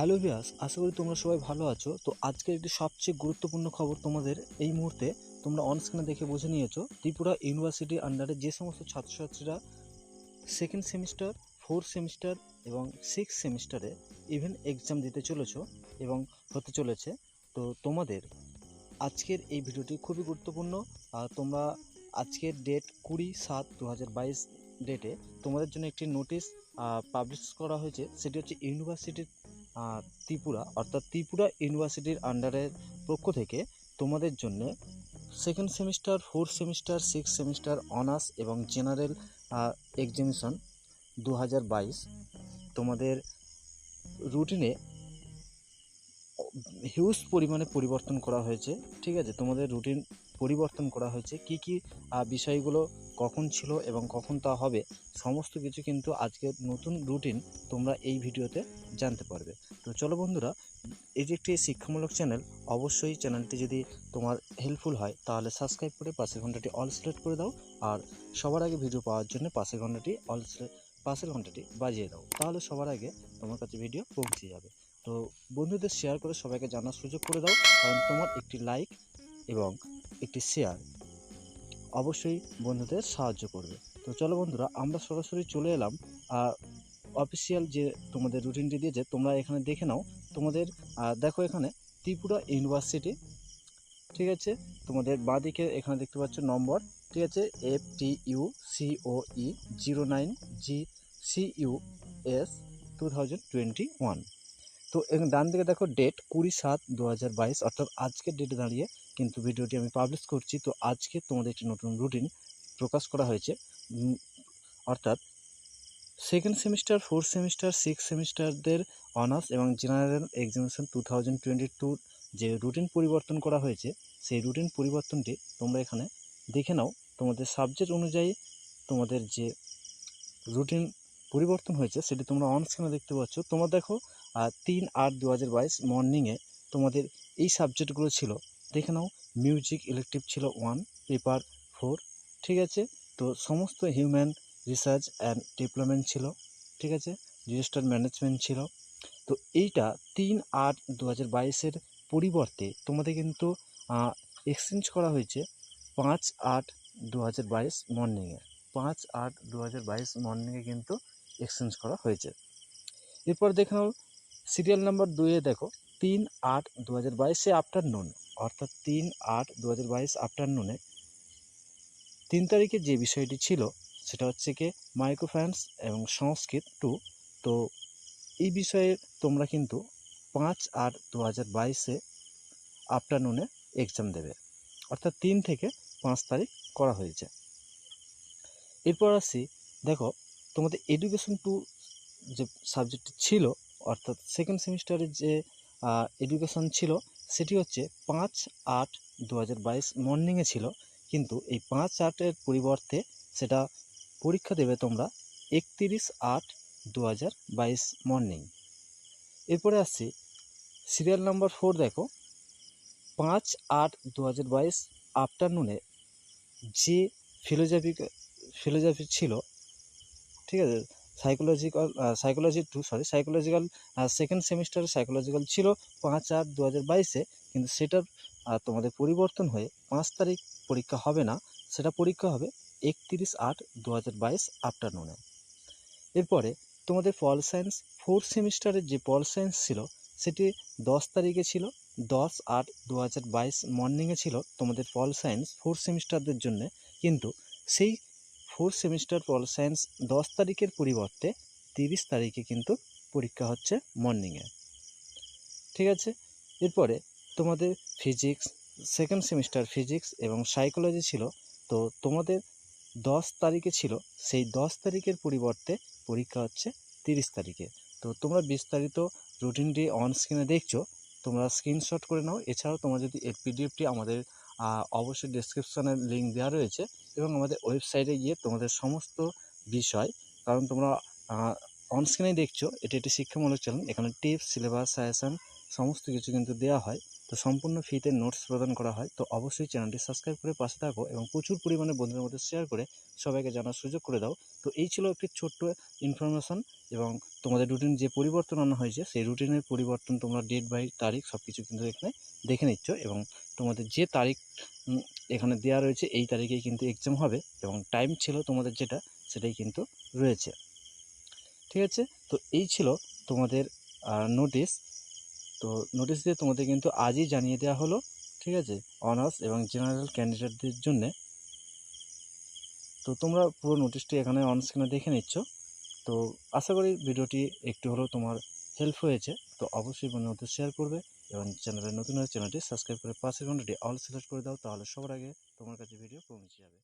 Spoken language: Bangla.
হ্যালো ভিয়াস আশা করি তোমরা সবাই ভালো আছো। তো আজকের একটি সবচেয়ে গুরুত্বপূর্ণ খবর তোমাদের এই মুহূর্তে তোমরা অন স্ক্রিনে দেখে বুঝে নিয়েছো। ত্রিপুরা ইউনিভার্সিটির আন্ডারে যে সমস্ত ছাত্রছাত্রীরা সেকেন্ড সেমিস্টার ফোর্থ সেমিস্টার এবং সিক্স সেমিস্টারে ইভেন এক্সাম দিতে চলেছ এবং হতে চলেছে। তো তোমাদের আজকের এই ভিডিওটি খুবই গুরুত্বপূর্ণ। আর তোমরা আজকের ডেট কুড়ি সাত দু ডেটে তোমাদের জন্য একটি নোটিশ পাবলিশ করা হয়েছে। সেটি হচ্ছে ইউনিভার্সিটির ত্রিপুরা, অর্থাৎ ত্রিপুরা ইউনিভার্সিটির আন্ডারের পক্ষ থেকে তোমাদের জন্য second semester fourth semester six semester honours এবং জেনারেল এক্সামিশন দু হাজার বাইশ। তোমাদের রুটিনে হিউজ পরিমাণে পরিবর্তন করা হয়েছে, ঠিক আছে? তোমাদের রুটিন পরিবর্তন করা হয়েছে? কি কি বিষয়গুলো কখন ছিল এবং কখন তা হবে? সমস্ত কিছু কিন্তু আজকের নতুন রুটিন তোমরা এই ভিডিওতে জানতে পারবে। তো চলো বন্ধুরা, এই যে একটি শিক্ষামূলক চ্যানেল অবশ্যই চ্যানেলটি যদি তোমার হেল্পফুল হয়, তাহলে সাবস্ক্রাইব করে পাশের ঘন্টাটি অল সিলেক্ট করে দাও আর সবার আগে ভিডিও পাওয়ার জন্য পাশের ঘন্টাটি অল পাশের ঘন্টাটি বাজিয়ে দাও। তাহলে সবার আগে তোমার কাছে ভিডিও পৌঁছে যাবে। তো বন্ধুদের শেয়ার করে সবাইকে জানার সুযোগ করে দাও। কারণ তোমার একটি লাইক এবং একটি শেয়ার অবশ্যই বন্ধুদের সাহায্য করবে। তো চলো বন্ধুরা, আমরা সরাসরি চলে এলাম। অফিসিয়াল যে তোমাদের রুটিনটি দিয়েছে, তোমরা এখানে দেখে নাও। তোমাদের দেখো এখানে ত্রিপুরা ইউনিভার্সিটি ঠিক আছে? তোমাদের বাঁদিকে এখানে দেখতে পাচ্ছ নম্বর, ঠিক আছে? F T U C O E zero nine G C U S two thousand twenty one তো ডান দিকে দেখো ডেট কুড়ি সাত দু হাজার বাইশ, অর্থাৎ আজকের ডেটে দাঁড়িয়ে কিন্তু ভিডিওটি আমি পাবলিশ করছি। তো আজকে তোমাদের একটি নতুন রুটিন প্রকাশ করা হয়েছে। অর্থাৎ second semester fourth semester six সেমিস্টারদের honours এবং general examination two thousand twenty টুর যে রুটিন পরিবর্তন করা হয়েছে, সেই রুটিন পরিবর্তনটি তোমরা এখানে দেখে নাও। তোমাদের সাবজেক্ট অনুযায়ী তোমাদের যে রুটিন পরিবর্তন হয়েছে, সেটি তোমরা অন স্ক্রিনে দেখতে পাচ্ছ। তোমরা দেখো তিন আট দু হাজার বাইশ মর্নিংয়ে তোমাদের এই সাবজেক্টগুলো ছিল দেখে নাও মিউজিক ইলেকটিভ ছিল ওয়ান পেপার ফোর ঠিক আছে? তো সমস্ত হিউম্যান রিসার্চ অ্যান্ড ডেভেলপমেন্ট ছিল, ঠিক আছে? ডিজাস্টার ম্যানেজমেন্ট ছিল। তো এইটা তিন আট দু হাজার বাইশের পরিবর্তে তোমাদের কিন্তু এক্সচেঞ্জ করা হয়েছে পাঁচ আট দু হাজার বাইশ মর্নিংয়ে পাঁচ আট দু হাজার বাইশ মর্নিংয়ে কিন্তু এক্সচেঞ্জ করা হয়েছে। এরপর দেখে নাও সিরিয়াল নাম্বার দুইয়ে দেখো, তিন আট দু হাজার বাইশে আফটারনুন অর্থাৎ তিন আট দু হাজার বাইশ আফটারনুনে। তিন তারিখে যে বিষয়টি ছিল, সেটা হচ্ছে কি মাইক্রোফাইন্যান্স এবং সংস্কৃত টু। তো এই বিষয়ে তোমরা কিন্তু পাঁচ আট দু হাজার বাইশে আফটারনুনে এক্সাম দেবে। অর্থাৎ তিন থেকে পাঁচ তারিখ করা হয়েছে। এরপর আসি, দেখো, তোমাদের এডুকেশন টু যে সাবজেক্টটি ছিল, অর্থাৎ সেকেন্ড সেমিস্টারের যে এডুকেশন ছিল সেটি হচ্ছে পাঁচ আট দু হাজার বাইশ মর্নিংয়ে ছিল। কিন্তু এই পাঁচ আটের পরিবর্তে সেটা পরীক্ষা দেবে তোমরা একতিরিশ আট দু হাজার বাইশ মর্নিং এরপরে আসছি সিরিয়াল নাম্বার ফোর দেখো। পাঁচ আট দু হাজার বাইশ আফটারনুনে যে ফিলোজফি ফিলোজফি ছিল, ঠিক আছে? Psychological psychology two sorry psychological second সেমিস্টারে সাইকোলজিক্যাল ছিল পাঁচ আট দু হাজার বাইশে, কিন্তু সেটার তোমাদের পরিবর্তন হয়ে পাঁচ তারিখ পরীক্ষা হবে না, সেটা পরীক্ষা হবে একতিরিশ আট দু হাজার বাইশ আফটারনুনে এরপরে তোমাদের পল সায়েন্স ফোর্থ সেমিস্টারের যে পল সায়েন্স ছিল, সেটি দশ তারিখে ছিল, দশ আট দু হাজার বাইশ মর্নিংয়ে ছিল তোমাদের পল সায়েন্স ফোর্থ সেমিস্টারদের জন্য, কিন্তু সেই ফোর্থ সেমিস্টার পল সায়েন্স দশ তারিখের পরিবর্তে তিরিশ তারিখে কিন্তু পরীক্ষা হচ্ছে মর্নিংয়ে ঠিক আছে? এরপরে তোমাদের ফিজিক্স সেকেন্ড সেমিস্টার ফিজিক্স এবং সাইকোলজি ছিল। তো তোমাদের দশ তারিখে ছিল, সেই দশ তারিখের পরিবর্তে পরীক্ষা হচ্ছে তিরিশ তারিখে। তো তোমরা বিস্তারিত রুটিনটি অন স্ক্রিনে দেখছ, তোমরা স্ক্রিনশট করে নাও। এছাড়াও তোমরা যদি এর পিডিএফটি আমাদের অবশ্যই ডিসক্রিপশানে লিঙ্ক দেওয়া রয়েছে এবং আমাদের ওয়েবসাইটে গিয়ে তোমাদের সমস্ত বিষয়, কারণ তোমরা অনস্ক্রিনে দেখছ, এটি একটি শিক্ষামূলক চ্যানেল এখানে টিপস সিলেবাস সাজেশান সমস্ত কিছু কিন্তু দেওয়া হয়। তো সম্পূর্ণ ফ্রিতে নোটস প্রদান করা হয়। তো অবশ্যই চ্যানেলটি সাবস্ক্রাইব করে পাশে থাকো এবং প্রচুর পরিমাণে বন্ধুদের মধ্যে শেয়ার করে সবাইকে জানার সুযোগ করে দাও। তো এই ছিল একটি ছোট্ট ইনফরমেশন এবং তোমাদের রুটিন যে পরিবর্তন আনা হয়েছে, সেই রুটিনের পরিবর্তন তোমরা ডেট বাই তারিখ সব কিছু কিন্তু এখানে দেখে নিচ্ছ এবং তোমাদের যে তারিখ এখানে দেওয়া রয়েছে, এই তারিখেই কিন্তু এক্সাম হবে এবং টাইম ছিল তোমাদের যেটা, সেটাই কিন্তু রয়েছে। ঠিক আছে? তো এই ছিল তোমাদের নোটিশ তো নোটিশ দিয়ে তোমাদের কিন্তু আজই জানিয়ে দেওয়া হলো, ঠিক আছে? অনার্স এবং জেনারেল ক্যান্ডিডেটদের জন্যে। তো তোমরা পুরো নোটিশটি এখানে অন স্ক্রিনে দেখে নিচ্ছ। তো আশা করি ভিডিওটি একটু হলেও তোমার হেল্প হয়েছে। তো অবশ্যই বন্ধুদের শেয়ার করবে এবং চ্যানেলে নতুন হয়ে চ্যানেলটি সাবস্ক্রাইব করে পাশের ঘন্টাটি অল সিলেক্ট করে দাও, তাহলে সবার আগে তোমার কাছে ভিডিও পৌঁছে যাবে।